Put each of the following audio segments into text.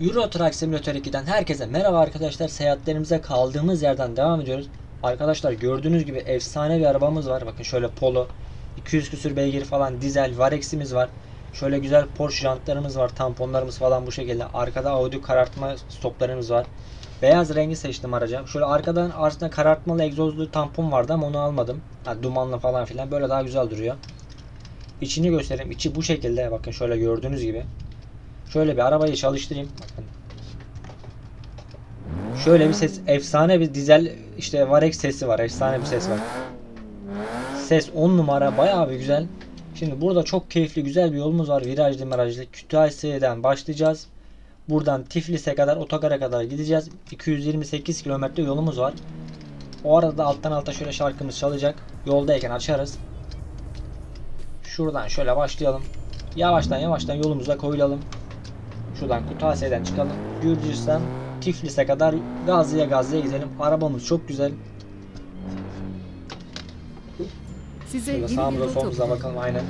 Euro Truck Simulator 2'den herkese merhaba arkadaşlar. Seyahatlerimize kaldığımız yerden devam ediyoruz. Arkadaşlar gördüğünüz gibi efsane bir arabamız var. Bakın şöyle Polo. 200 küsür beygir falan dizel Varex'imiz var. Şöyle güzel Porsche jantlarımız var. Tamponlarımız falan bu şekilde. Arkada Audi karartma stoplarımız var. Beyaz rengi seçtim araca. Şöyle arkadan aslında karartmalı egzozlu tampon vardı ama onu almadım. Ha, dumanlı falan filan. Böyle daha güzel duruyor. İçini göstereyim. İçi bu şekilde. Bakın şöyle gördüğünüz gibi. Şöyle bir arabayı çalıştırayım. Bakın. Şöyle bir ses, efsane bir dizel işte Varex sesi var. Efsane bir ses var. Ses 10 numara bayağı bir güzel. Şimdi burada çok keyifli güzel bir yolumuz var. Virajlı mirajlı. Kütahya'dan başlayacağız. Buradan Tiflis'e kadar otogara kadar gideceğiz. 228 kilometre yolumuz var. O arada da alttan alta şöyle şarkımız çalacak. Yoldayken açarız. Şuradan şöyle başlayalım. Yavaştan yavaştan yolumuza koyulalım. Şuradan Kutasya'dan çıkalım. Gürcistan Tiflis'e kadar gazlıya gazlıya gidelim. Arabamız çok güzel. Size Şöyle sağımıza solumuza bakalım aynen.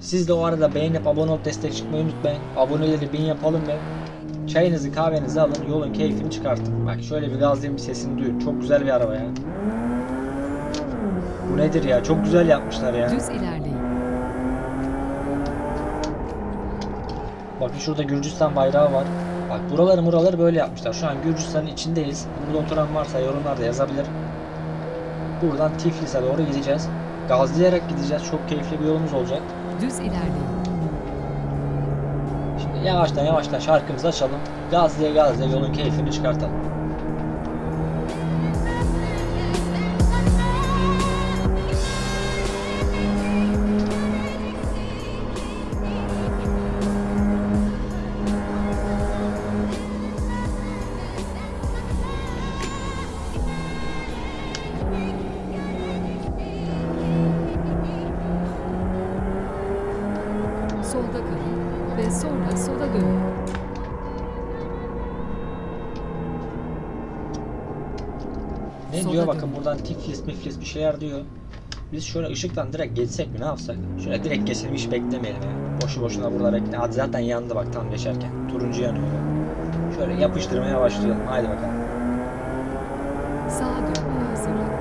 Siz de o arada beğenip abone olup destek çıkmayı unutmayın. Aboneleri bin yapalım ve çayınızı kahvenizi alın yolun keyfini çıkartın. Bak şöyle bir gazlayayım bir sesini duyun. Çok güzel bir araba ya. Bu nedir ya? Çok güzel yapmışlar ya. Düz ilerleyin. Bakın şurada Gürcistan bayrağı var. Bak buraları muraları böyle yapmışlar. Şu an Gürcistan'ın içindeyiz. Burada oturan varsa yorumlarda yazabilir. Buradan Tiflis'e doğru gideceğiz. Gazlayarak gideceğiz. Çok keyifli bir yolumuz olacak. Düz ilerleyin. Şimdi yavaştan yavaştan şarkımızı açalım. Gazlıya gazlıya yolun keyfini çıkartalım. Sonra sola dönün. Ne Sola diyor bakın buradan Tiflis miflis bir şeyler diyor. Biz şöyle ışıktan direkt geçsek mi ne yapsak? Şöyle direkt geçelim hiç beklemeyelim ya. Boşu boşuna burada bekle. Hadi zaten yandı bak tam geçerken. Turuncu yanıyor. Şöyle yapıştırmaya başlayalım. Haydi bakalım. Sağa dönmeye hazırlanın.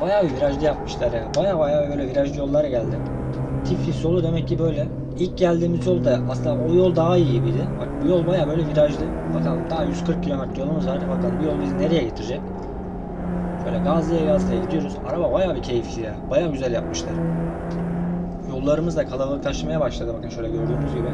Buraları bayağı bir virajlı yapmışlar ya. Baya baya böyle virajlı yollara geldi. Tiflis yolu demek ki böyle. İlk geldiğimiz yol da aslında o yol daha iyi gibiydi. Bak bu yol baya böyle virajlı. Bakalım daha 140 kilometre yolumuz var. Bakalım bu yol bizi nereye getirecek. Şöyle gazlıya gazlıya gidiyoruz. Araba baya bir keyifli ya. Baya güzel yapmışlar. Yollarımız da kalabalıklaşmaya başladı bakın şöyle gördüğünüz gibi.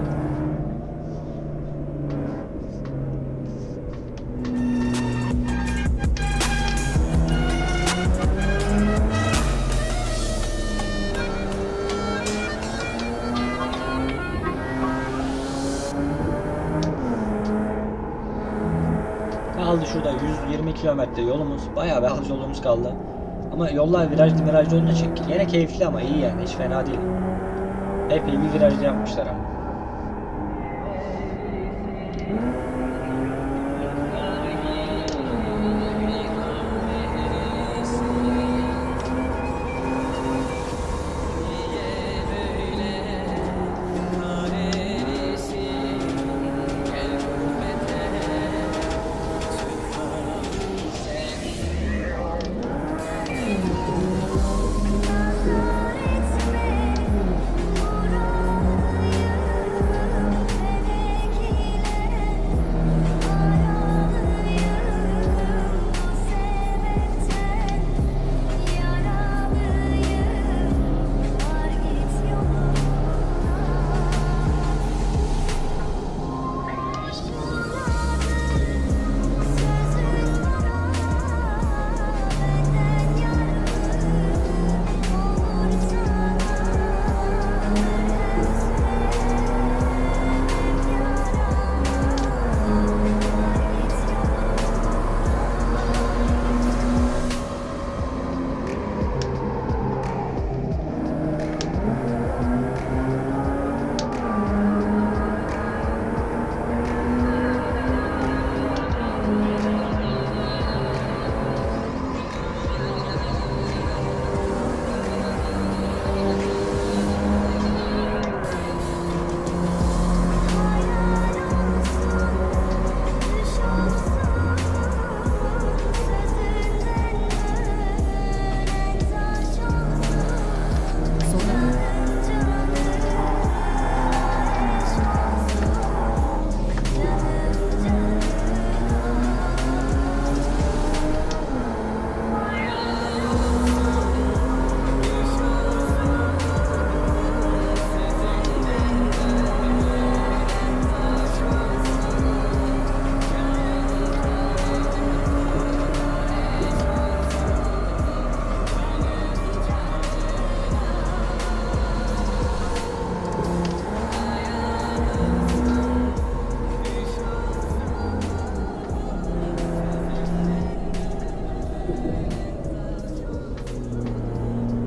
120 kilometre yolumuz. Bayağı bir az yolumuz kaldı. Ama yollar virajlı virajlı olduğu için yine keyifli ama iyi yani hiç fena değil. Epey bir virajlı yapmışlar ama.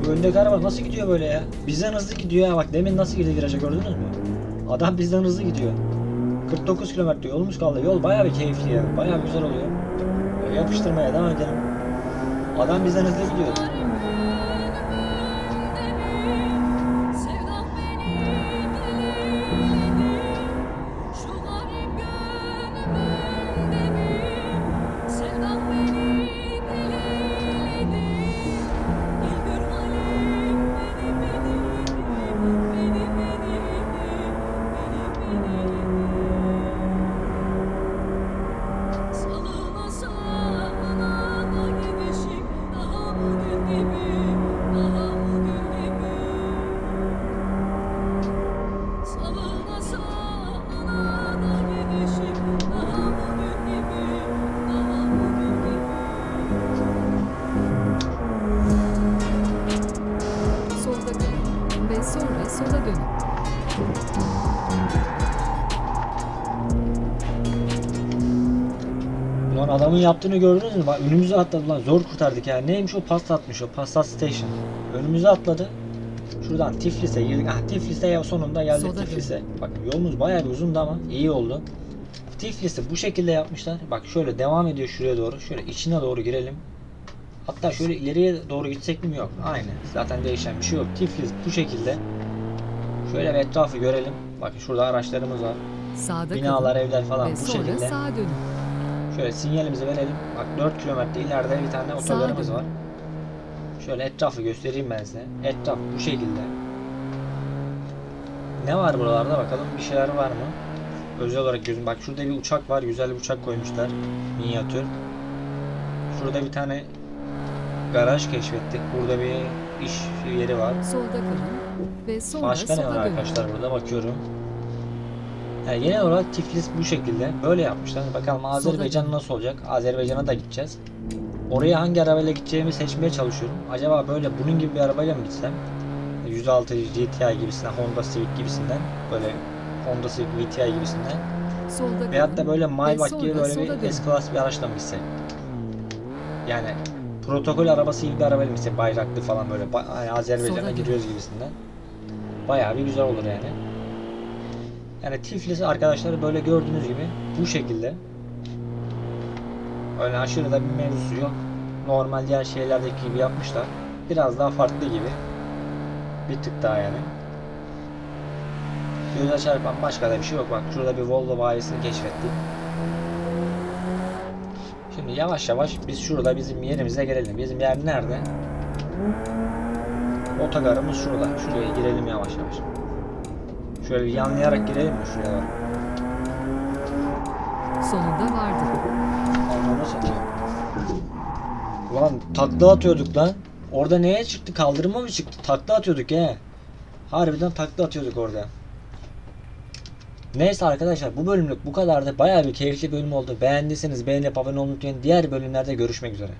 Bu öndeki araba nasıl gidiyor böyle ya? Bizden hızlı gidiyor ya bak demin nasıl girdi viraja gördünüz mü? Adam bizden hızlı gidiyor. 49 kilometre yolumuz kaldı. Yol bayağı bir keyifli ya. Bayağı güzel oluyor. Yapıştırmaya devam edelim. Adam bizden hızlı gidiyor. Ve sonra sola dönün. Ulan adamın yaptığını gördünüz mü? Bak önümüze atladı lan. Zor kurtardık ya. Neymiş o? Pasta atmış o. Pasta Station. Önümüze atladı. Şuradan Tiflis'e girdik. Ah Tiflis'e ya sonunda geldik Tiflis'e. Bak yolumuz bayağı bir uzundu ama iyi oldu. Tiflis'i bu şekilde yapmışlar. Bak şöyle devam ediyor şuraya doğru. Şöyle içine doğru girelim. Hatta şöyle ileriye doğru gitsek mi yok. Aynı. Zaten değişen bir şey yok. Tiflis bu şekilde. Şöyle bir etrafı görelim. Bakın şurada araçlarımız var. Sağda Binalar, kalın. evler falan bu şekilde. sağa dönün. Şöyle sinyalimizi verelim. Bak 4 kilometre ileride bir tane otogarımız var. Şöyle etrafı göstereyim ben size. Etraf bu şekilde. Ne var buralarda bakalım bir şeyler var mı? Özel olarak gözüm. Bak şurada bir uçak var. Güzel bir uçak koymuşlar. Minyatür. Şurada bir tane garaj keşfettik. Burada bir iş yeri var. Solda kalın. Ve sonra Başka ne var dönün. arkadaşlar burada bakıyorum. Yani genel olarak Tiflis bu şekilde böyle yapmışlar. Bakalım Azerbaycan nasıl olacak? Azerbaycan'a da gideceğiz. Oraya hangi arabayla gideceğimi seçmeye çalışıyorum. Acaba böyle bunun gibi bir arabayla mı gitsem? 106 GTI gibisinden, Honda Civic gibisinden, böyle Honda Civic VTI gibisinden. Solda Veyahut da böyle Maybach gibi böyle bir. S-Class bir araçla mı gitsek? Yani protokol arabası gibi bir mı gitsek? Bayraklı falan böyle. Hani Azerbaycan'a giriyoruz gibisinden. Bayağı bir güzel olur yani. Yani Tiflis arkadaşlar böyle gördüğünüz gibi bu şekilde. Öyle aşırı da bir mevzusu yok. Normal diğer şeylerdeki gibi yapmışlar. Biraz daha farklı gibi. Bir tık daha yani. Göze çarpan başka da bir şey yok. Bak şurada bir Volvo bayisini keşfettik. Şimdi yavaş yavaş biz şurada bizim yerimize gelelim. Bizim yer nerede? Otogarımız şurada. Şuraya girelim yavaş yavaş. Şöyle yanlayarak girelim mi şuraya? Sonunda vardık. Anlamı satıyor. Ulan takla atıyorduk lan. Orada neye çıktı? Kaldırıma mı çıktı? Takla atıyorduk he. Harbiden takla atıyorduk orada. Neyse arkadaşlar bu bölümlük bu kadar da bayağı bir keyifli bölüm oldu. Beğendiyseniz beğenip abone olmayı unutmayın. Diğer bölümlerde görüşmek üzere.